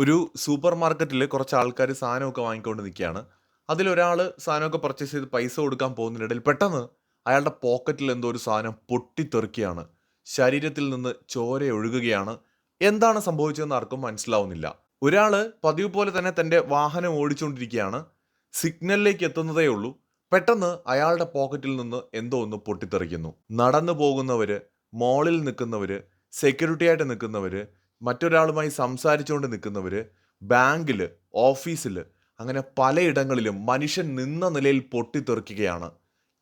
ഒരു സൂപ്പർ മാർക്കറ്റിൽ കുറച്ച് ആൾക്കാർ സാധനമൊക്കെ വാങ്ങിക്കൊണ്ട് നിൽക്കുകയാണ് അതിലൊരാൾ സാധനമൊക്കെ പർച്ചേസ് ചെയ്ത് പൈസ കൊടുക്കാൻ പോകുന്നതിനിടയിൽ പെട്ടെന്ന് അയാളുടെ പോക്കറ്റിൽ എന്തോ ഒരു സാധനം പൊട്ടിത്തെറിക്കുകയാണ്. ശരീരത്തിൽ നിന്ന് ചോര ഒഴുകുകയാണ്. എന്താണ് സംഭവിച്ചതെന്ന് ആർക്കും മനസ്സിലാവുന്നില്ല. ഒരാൾ പതിവ് പോലെ തന്നെ തന്റെ വാഹനം ഓടിച്ചുകൊണ്ടിരിക്കുകയാണ് സിഗ്നലിലേക്ക് എത്തുന്നതേ ഉള്ളൂ. പെട്ടെന്ന് അയാളുടെ പോക്കറ്റിൽ നിന്ന് എന്തോ ഒന്ന് പൊട്ടിത്തെറിക്കുന്നു. നടന്നു പോകുന്നവർ മോളിൽ നിൽക്കുന്നവർ സെക്യൂരിറ്റി ആയിട്ട് നിൽക്കുന്നവര് മറ്റൊരാളുമായി സംസാരിച്ചുകൊണ്ട് നിൽക്കുന്നവർ ബാങ്കിൽ ഓഫീസിൽ അങ്ങനെ പലയിടങ്ങളിലും മനുഷ്യൻ നിന്ന നിലയിൽ പൊട്ടിത്തെറിക്കുകയാണ്.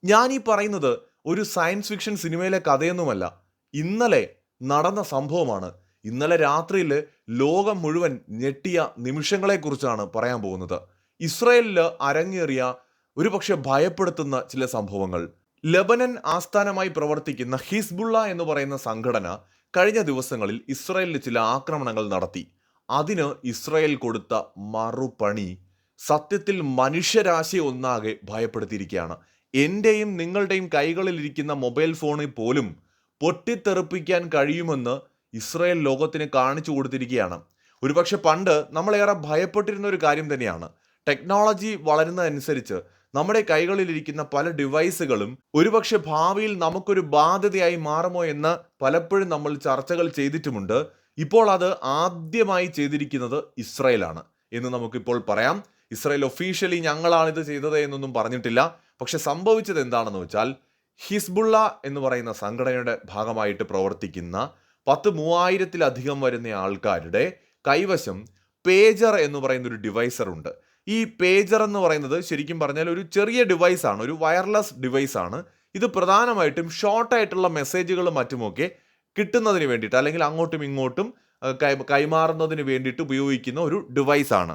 ഞാൻ ഈ പറയുന്നത് ഒരു സയൻസ് ഫിക്ഷൻ സിനിമയിലെ കഥയൊന്നുമല്ല. ഇന്നലെ നടന്ന സംഭവമാണ്. ഇന്നലെ രാത്രിയിൽ ലോകം മുഴുവൻ ഞെട്ടിയ നിമിഷങ്ങളെക്കുറിച്ചാണ് പറയാൻ പോകുന്നത്. ഇസ്രയേലിൽ അരങ്ങേറിയ ഒരുപക്ഷെ ഭയപ്പെടുത്തുന്ന ചില സംഭവങ്ങൾ. ലബനൻ ആസ്ഥാനമായി പ്രവർത്തിക്കുന്ന ഹിസ്ബുള്ള എന്ന് പറയുന്ന സംഘടന കഴിഞ്ഞ ദിവസങ്ങളിൽ ഇസ്രായേലിന് ചില ആക്രമണങ്ങൾ നടത്തി. അതിന് ഇസ്രായേൽ കൊടുത്ത മറുപണി സത്യത്തിൽ മനുഷ്യരാശി ഒന്നാകെ ഭയപ്പെടുത്തിയിരിക്കുകയാണ്. എന്റെയും നിങ്ങളുടെയും കൈകളിലിരിക്കുന്ന മൊബൈൽ ഫോണിൽ പോലും പൊട്ടിത്തെറിപ്പിക്കാൻ കഴിയുമെന്ന് ഇസ്രായേൽ ലോകത്തിന് കാണിച്ചു കൊടുത്തിരിക്കുകയാണ്. ഒരുപക്ഷെ പണ്ട് നമ്മളേറെ ഭയപ്പെട്ടിരുന്ന ഒരു കാര്യം തന്നെയാണ്. ടെക്നോളജി വളരുന്നതനുസരിച്ച് നമ്മുടെ കൈകളിലിരിക്കുന്ന പല ഡിവൈസുകളും ഒരുപക്ഷെ ഭാവിയിൽ നമുക്കൊരു ബാധ്യതയായി മാറുമോ എന്ന് പലപ്പോഴും നമ്മൾ ചർച്ചകൾ ചെയ്തിട്ടുമുണ്ട്. ഇപ്പോൾ അത് ആദ്യമായി ചെയ്തിരിക്കുന്നത് ഇസ്രയേലാണ് എന്ന് നമുക്കിപ്പോൾ പറയാം. ഇസ്രയേൽ ഒഫീഷ്യലി ഞങ്ങളാണ് ഇത് ചെയ്തത് എന്നൊന്നും പറഞ്ഞിട്ടില്ല. പക്ഷെ സംഭവിച്ചത് എന്താണെന്ന് വെച്ചാൽ ഹിസ്ബുള്ള എന്ന് പറയുന്ന സംഘടനയുടെ ഭാഗമായിട്ട് പ്രവർത്തിക്കുന്ന പത്ത് മൂവായിരത്തിലധികം വരുന്ന ആൾക്കാരുടെ കൈവശം പേജർ എന്ന് പറയുന്ന ഒരു ഡിവൈസർ ഉണ്ട് ഈ പേജർ എന്ന് പറയുന്നത് ശരിക്കും പറഞ്ഞാൽ ഒരു ചെറിയ ഡിവൈസ് ആണ് ഒരു വയർലെസ് ഡിവൈസ് ആണ്. ഇത് പ്രധാനമായിട്ടും ഷോർട്ടായിട്ടുള്ള മെസ്സേജുകളും മറ്റുമൊക്കെ കിട്ടുന്നതിന് വേണ്ടിയിട്ട് അല്ലെങ്കിൽ അങ്ങോട്ടും ഇങ്ങോട്ടും കൈമാറുന്നതിന് വേണ്ടിയിട്ട് ഉപയോഗിക്കുന്ന ഒരു ഡിവൈസ് ആണ്.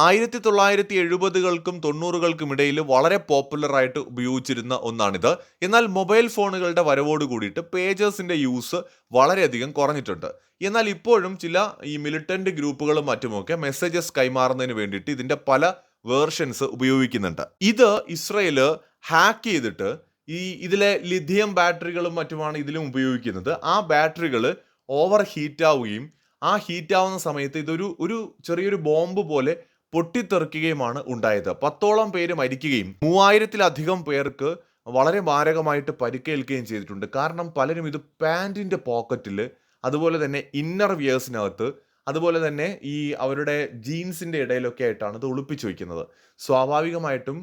ആയിരത്തി തൊള്ളായിരത്തി എഴുപതുകൾക്കും തൊണ്ണൂറുകൾക്കും ഇടയിൽ വളരെ പോപ്പുലറായിട്ട് ഉപയോഗിച്ചിരുന്ന ഒന്നാണിത്. എന്നാൽ മൊബൈൽ ഫോണുകളുടെ വരവോട് കൂടിയിട്ട് പേജേഴ്സിന്റെ യൂസ് വളരെയധികം കുറഞ്ഞിട്ടുണ്ട്. എന്നാൽ ഇപ്പോഴും ചില ഈ മിലിറ്റന്റ് ഗ്രൂപ്പുകളും മറ്റുമൊക്കെ മെസ്സേജസ് കൈമാറുന്നതിന് വേണ്ടിയിട്ട് ഇതിന്റെ പല വേർഷൻസ് ഉപയോഗിക്കുന്നുണ്ട്. ഇത് ഇസ്രയേൽ ഹാക്ക് ചെയ്തിട്ട് ഈ ഇതിലെ ലിഥിയം ബാറ്ററികളും മറ്റുമാണ് ഇതിലും ഉപയോഗിക്കുന്നത്. ആ ബാറ്ററികൾ ഓവർ ഹീറ്റ് ആവുകയും ആ ഹീറ്റ് ആവുന്ന സമയത്ത് ഇതൊരു ഒരു ചെറിയൊരു ബോംബ് പോലെ പൊട്ടിത്തെറിക്കുകയുമാണ് ഉണ്ടായത്. പത്തോളം പേര് മരിക്കുകയും മൂവായിരത്തിലധികം പേർക്ക് വളരെ മാരകമായിട്ട് പരിക്കേൽക്കുകയും ചെയ്തിട്ടുണ്ട്. കാരണം പലരും ഇത് പാന്റിന്റെ പോക്കറ്റിൽ അതുപോലെ തന്നെ ഇന്നർ വിയേഴ്സിനകത്ത് അതുപോലെ തന്നെ ഈ അവരുടെ ജീൻസിന്റെ ഇടയിലൊക്കെ ആയിട്ടാണ് ഇത് ഒളിപ്പിച്ചു വയ്ക്കുന്നത് സ്വാഭാവികമായിട്ടും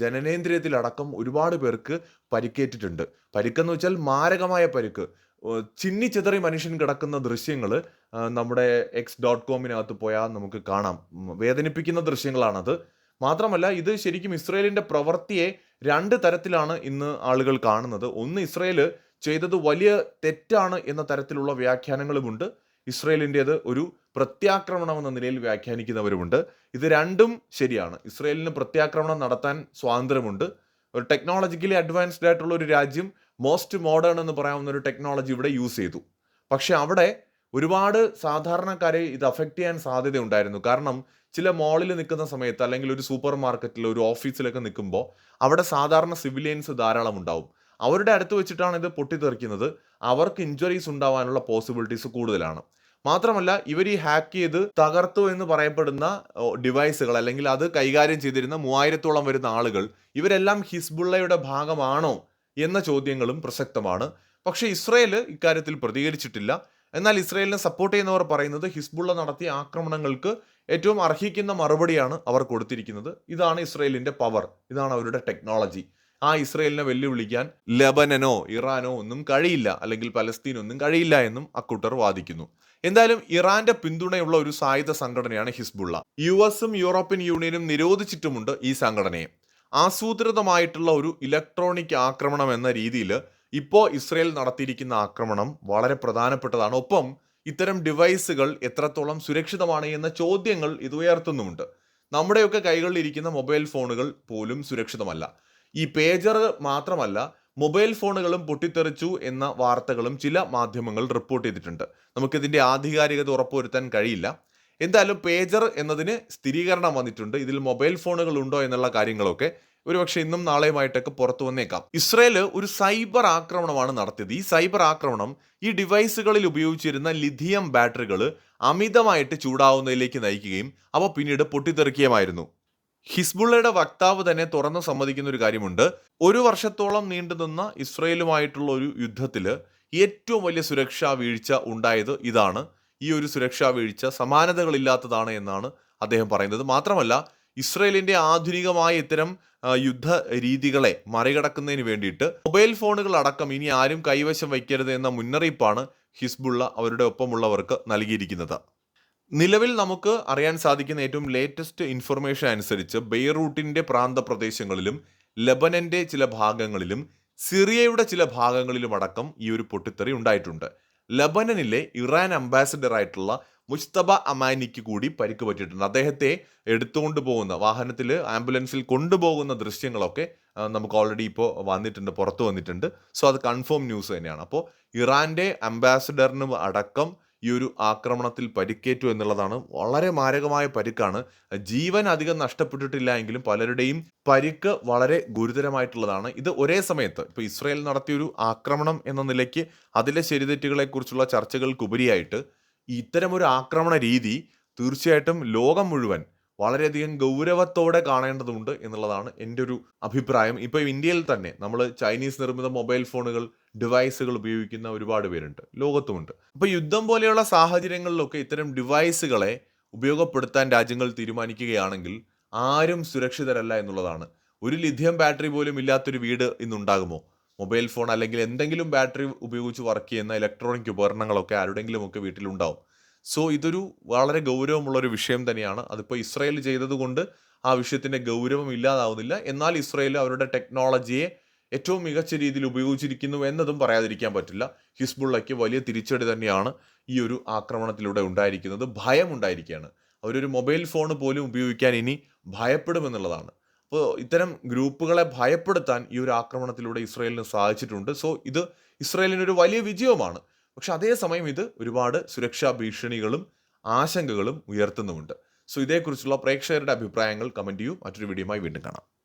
ജനനേന്ദ്രിയത്തിലടക്കം ഒരുപാട് പേർക്ക് പരിക്കേറ്റിട്ടുണ്ട്. പരിക്കെന്ന് വെച്ചാൽ മാരകമായ പരിക്ക്. ഓ, ചിന്നിച്ചിതറി മനുഷ്യൻ കിടക്കുന്ന ദൃശ്യങ്ങൾ നമ്മുടെ എക്സ് ഡോട്ട് കോമിനകത്ത് പോയാൽ നമുക്ക് കാണാം. വേദനിപ്പിക്കുന്ന ദൃശ്യങ്ങളാണത്. മാത്രമല്ല ഇത് ശരിക്കും ഇസ്രയേലിന്റെ പ്രവൃത്തിയെ രണ്ട് തരത്തിലാണ് ഇന്ന് ആളുകൾ കാണുന്നത്. ഒന്ന് ഇസ്രയേൽ ചെയ്തത് വലിയ തെറ്റാണ് എന്ന തരത്തിലുള്ള വ്യാഖ്യാനങ്ങളുമുണ്ട്. ഇസ്രയേലിന്റേത് ഒരു പ്രത്യാക്രമണം എന്ന നിലയിൽ വ്യാഖ്യാനിക്കുന്നവരുമുണ്ട്. ഇത് രണ്ടും ശരിയാണ്. ഇസ്രയേലിന് പ്രത്യാക്രമണം നടത്താൻ സ്വാതന്ത്ര്യമുണ്ട്. ഒരു ടെക്നോളജിക്കലി അഡ്വാൻസ്ഡ് ആയിട്ടുള്ള ഒരു രാജ്യം മോസ്റ്റ് മോഡേൺ എന്ന് പറയാവുന്ന ഒരു ടെക്നോളജി ഇവിടെ യൂസ് ചെയ്തു. പക്ഷെ അവിടെ ഒരുപാട് സാധാരണക്കാരെ ഇത് അഫക്റ്റ് ചെയ്യാൻ സാധ്യതയുണ്ടായിരുന്നു. കാരണം ചില മോളിൽ നിൽക്കുന്ന സമയത്ത് അല്ലെങ്കിൽ ഒരു സൂപ്പർ മാർക്കറ്റിൽ ഒരു ഓഫീസിലൊക്കെ നിൽക്കുമ്പോൾ അവിടെ സാധാരണ സിവിലിയൻസ് ധാരാളം ഉണ്ടാവും. അവരുടെ അടുത്ത് വെച്ചിട്ടാണ് ഇത് പൊട്ടിത്തെറിക്കുന്നത്. അവർക്ക് ഇഞ്ചുറീസ് ഉണ്ടാവാനുള്ള പോസിബിലിറ്റീസ് കൂടുതലാണ്. മാത്രമല്ല ഇവർ ഈ ഹാക്ക് ചെയ്ത് തകർത്തു എന്ന് പറയപ്പെടുന്ന ഡിവൈസുകൾ അല്ലെങ്കിൽ അത് കൈകാര്യം ചെയ്തിരുന്ന മൂവായിരത്തോളം വരുന്ന ആളുകൾ ഇവരെല്ലാം ഹിസ്ബുള്ളയുടെ ഭാഗമാണോ എന്ന ചോദ്യങ്ങളും പ്രസക്തമാണ്. പക്ഷേ ഇസ്രയേൽ ഇക്കാര്യത്തിൽ പ്രതികരിച്ചിട്ടില്ല. എന്നാൽ ഇസ്രയേലിനെ സപ്പോർട്ട് ചെയ്യുന്നവർ പറയുന്നത് ഹിസ്ബുള്ള നടത്തിയ ആക്രമണങ്ങൾക്ക് ഏറ്റവും അർഹിക്കുന്ന മറുപടിയാണ് അവർ കൊടുത്തിരിക്കുന്നത്. ഇതാണ് ഇസ്രയേലിന്റെ പവർ ഇതാണ് അവരുടെ ടെക്നോളജി ആ ഇസ്രയേലിനെ വെല്ലുവിളിക്കാൻ ലബനനോ ഇറാനോ ഒന്നും കഴിയില്ല. അല്ലെങ്കിൽ പലസ്തീനൊന്നും കഴിയില്ല എന്നും അക്കൂട്ടർ വാദിക്കുന്നു. എന്തായാലും ഇറാന്റെ പിന്തുണയുള്ള ഒരു സായുധ സംഘടനയാണ് ഹിസ്ബുള്ള. യു എസും യൂറോപ്യൻ യൂണിയനും നിരോധിച്ചിട്ടുമുണ്ട് ഈ സംഘടനയെ. ആസൂത്രിതമായിട്ടുള്ള ഒരു ഇലക്ട്രോണിക് ആക്രമണം എന്ന രീതിയിൽ ഇപ്പോൾ ഇസ്രയേൽ നടത്തിയിരിക്കുന്ന ആക്രമണം വളരെ പ്രധാനപ്പെട്ടതാണ്. ഒപ്പം ഇത്തരം ഡിവൈസുകൾ എത്രത്തോളം സുരക്ഷിതമാണ് എന്ന ചോദ്യങ്ങൾ ഇത് ഉയർത്തുന്നുമുണ്ട്. നമ്മുടെയൊക്കെ കൈകളിൽ ഇരിക്കുന്ന മൊബൈൽ ഫോണുകൾ പോലും സുരക്ഷിതമല്ല. ഈ പേജർ മാത്രമല്ല മൊബൈൽ ഫോണുകളും പൊട്ടിത്തെറിച്ചു എന്ന വാർത്തകളും ചില മാധ്യമങ്ങൾ റിപ്പോർട്ട് ചെയ്തിട്ടുണ്ട്. നമുക്കിതിന്റെ ആധികാരികത ഉറപ്പുവരുത്താൻ കഴിയില്ല. എന്തായാലും പേജർ എന്നതിന് സ്ഥിരീകരണം വന്നിട്ടുണ്ട്. ഇതിൽ മൊബൈൽ ഫോണുകൾ ഉണ്ടോ എന്നുള്ള കാര്യങ്ങളൊക്കെ ഒരുപക്ഷെ ഇന്നും നാളെയുമായിട്ടൊക്കെ പുറത്തു വന്നേക്കാം. ഇസ്രയേൽ ഒരു സൈബർ ആക്രമണമാണ് നടത്തിയത്. ഈ സൈബർ ആക്രമണം ഈ ഡിവൈസുകളിൽ ഉപയോഗിച്ചിരുന്ന ലിഥിയം ബാറ്ററികൾ അമിതമായിട്ട് ചൂടാവുന്നതിലേക്ക് നയിക്കുകയും അവ പിന്നീട് പൊട്ടിത്തെറിക്കുകയുമായിരുന്നു. ഹിസ്ബുള്ളയുടെ വക്താവ് തന്നെ തുറന്നു സമ്മതിക്കുന്ന ഒരു കാര്യമുണ്ട്. ഒരു വർഷത്തോളം നീണ്ടുനിന്ന ഇസ്രയേലുമായിട്ടുള്ള ഒരു യുദ്ധത്തിൽ ഏറ്റവും വലിയ സുരക്ഷാ വീഴ്ച ഉണ്ടായത് ഇതാണ്. ഈ ഒരു സുരക്ഷാ വീഴ്ച സമാനതകളില്ലാത്തതാണ് എന്നാണ് അദ്ദേഹം പറയുന്നത്. മാത്രമല്ല ഇസ്രയേലിന്റെ ആധുനികമായ ഇത്തരം യുദ്ധ രീതികളെ മറികടക്കുന്നതിന് വേണ്ടിയിട്ട് മൊബൈൽ ഫോണുകൾ അടക്കം ഇനി ആരും കൈവശം വയ്ക്കരുത് എന്ന മുന്നറിയിപ്പാണ് ഹിസ്ബുള്ള അവരുടെ ഒപ്പമുള്ളവർക്ക് നൽകിയിരിക്കുന്നത്. നിലവിൽ നമുക്ക് അറിയാൻ സാധിക്കുന്ന ഏറ്റവും ലേറ്റസ്റ്റ് ഇൻഫർമേഷൻ അനുസരിച്ച് ബെയ്റൂട്ടിന്റെ പ്രാന്തപ്രദേശങ്ങളിലും ലബനന്റെ ചില ഭാഗങ്ങളിലും സിറിയയുടെ ചില ഭാഗങ്ങളിലും അടക്കം ഈ ഒരു പൊട്ടിത്തെറി ഉണ്ടായിട്ടുണ്ട്. ലബനനിലെ ഇറാൻ അംബാസിഡർ ആയിട്ടുള്ള മുസ്തബ അമാനിക്ക് കൂടി പരിക്ക് പറ്റിയിട്ടുണ്ട് അദ്ദേഹത്തെ എടുത്തുകൊണ്ട് പോകുന്ന വാഹനത്തിൽ ആംബുലൻസിൽ കൊണ്ടുപോകുന്ന ദൃശ്യങ്ങളൊക്കെ നമുക്ക് ഓൾറെഡി ഇപ്പോൾ വന്നിട്ടുണ്ട് പുറത്തു വന്നിട്ടുണ്ട്. സോ അത് കൺഫേം ന്യൂസ് തന്നെയാണ്. അപ്പോൾ ഇറാന്റെ അംബാസിഡറിനും അടക്കം ഈ ഒരു ആക്രമണത്തിൽ പരിക്കേറ്റു എന്നുള്ളതാണ് വളരെ മാരകമായ പരിക്കാണ്. ജീവൻ അധികം നഷ്ടപ്പെട്ടിട്ടില്ല എങ്കിലും പലരുടെയും പരിക്ക് വളരെ ഗുരുതരമായിട്ടുള്ളതാണ്. ഇത് ഒരേ സമയത്ത് ഇപ്പോൾ ഇസ്രായേൽ നടത്തിയൊരു ആക്രമണം എന്ന നിലയ്ക്ക് അതിലെ ശരിതെറ്റുകളെക്കുറിച്ചുള്ള ചർച്ചകൾക്കുപരിയായിട്ട് ഇത്തരമൊരു ആക്രമണ രീതി തീർച്ചയായിട്ടും ലോകം മുഴുവൻ വളരെയധികം ഗൗരവത്തോടെ കാണേണ്ടതുണ്ട് എന്നുള്ളതാണ് എന്റെ ഒരു അഭിപ്രായം. ഇപ്പോൾ ഇന്ത്യയിൽ തന്നെ നമ്മൾ ചൈനീസ് നിർമ്മിത മൊബൈൽ ഫോണുകൾ ഡിവൈസുകൾ ഉപയോഗിക്കുന്ന ഒരുപാട് പേരുണ്ട്. ലോകത്തുമുണ്ട്. അപ്പോൾ യുദ്ധം പോലെയുള്ള സാഹചര്യങ്ങളിലൊക്കെ ഇത്തരം ഡിവൈസുകളെ ഉപയോഗപ്പെടുത്താൻ രാജ്യങ്ങൾ തീരുമാനിക്കുകയാണെങ്കിൽ ആരും സുരക്ഷിതരല്ല എന്നുള്ളതാണ്. ഒരു ലിഥിയം ബാറ്ററി പോലും ഇല്ലാത്തൊരു വീട് ഇന്നുണ്ടാകുമോ? മൊബൈൽ ഫോൺ അല്ലെങ്കിൽ എന്തെങ്കിലും ബാറ്ററി ഉപയോഗിച്ച് വർക്ക് ചെയ്യുന്ന ഇലക്ട്രോണിക് ഉപകരണങ്ങളൊക്കെ ആരുടെങ്കിലുമൊക്കെ വീട്ടിലുണ്ടാവും. സോ ഇതൊരു വളരെ ഗൗരവമുള്ള ഒരു വിഷയം തന്നെയാണ്. അതിപ്പോൾ ഇസ്രയേൽ ചെയ്തതുകൊണ്ട് ആ വിഷയത്തിന്റെ ഗൗരവം ഇല്ലാതാവുന്നില്ല. എന്നാൽ ഇസ്രയേൽ അവരുടെ ടെക്നോളജിയെ ഏറ്റവും മികച്ച രീതിയിൽ ഉപയോഗിച്ചിരിക്കുന്നു എന്നതും പറയാതിരിക്കാൻ പറ്റില്ല. ഹിസ്ബുള്ളയ്ക്ക് വലിയ തിരിച്ചടി തന്നെയാണ് ഈ ഒരു ആക്രമണത്തിലൂടെ ഉണ്ടായിരിക്കുന്നത്. ഭയം ഉണ്ടായിരിക്കുകയാണ്. അവരൊരു മൊബൈൽ ഫോൺ പോലും ഉപയോഗിക്കാൻ ഇനി ഭയപ്പെടുമെന്നുള്ളതാണ് അപ്പോൾ ഇത്തരം ഗ്രൂപ്പുകളെ ഭയപ്പെടുത്താൻ ഈ ഒരു ആക്രമണത്തിലൂടെ ഇസ്രയേലിന് സാധിച്ചിട്ടുണ്ട്. സോ ഇത് ഇസ്രായേലിനൊരു വലിയ വിജയമാണ് പക്ഷെ അതേസമയം ഇത് ഒരുപാട് സുരക്ഷാ ഭീഷണികളും ആശങ്കകളും ഉയർത്തുന്നുമുണ്ട്. സോ ഇതേക്കുറിച്ചുള്ള പ്രേക്ഷകരുടെ അഭിപ്രായങ്ങൾ കമന്റ് ചെയ്യൂ. മറ്റൊരു വീഡിയോയുമായി വീണ്ടും കാണാം.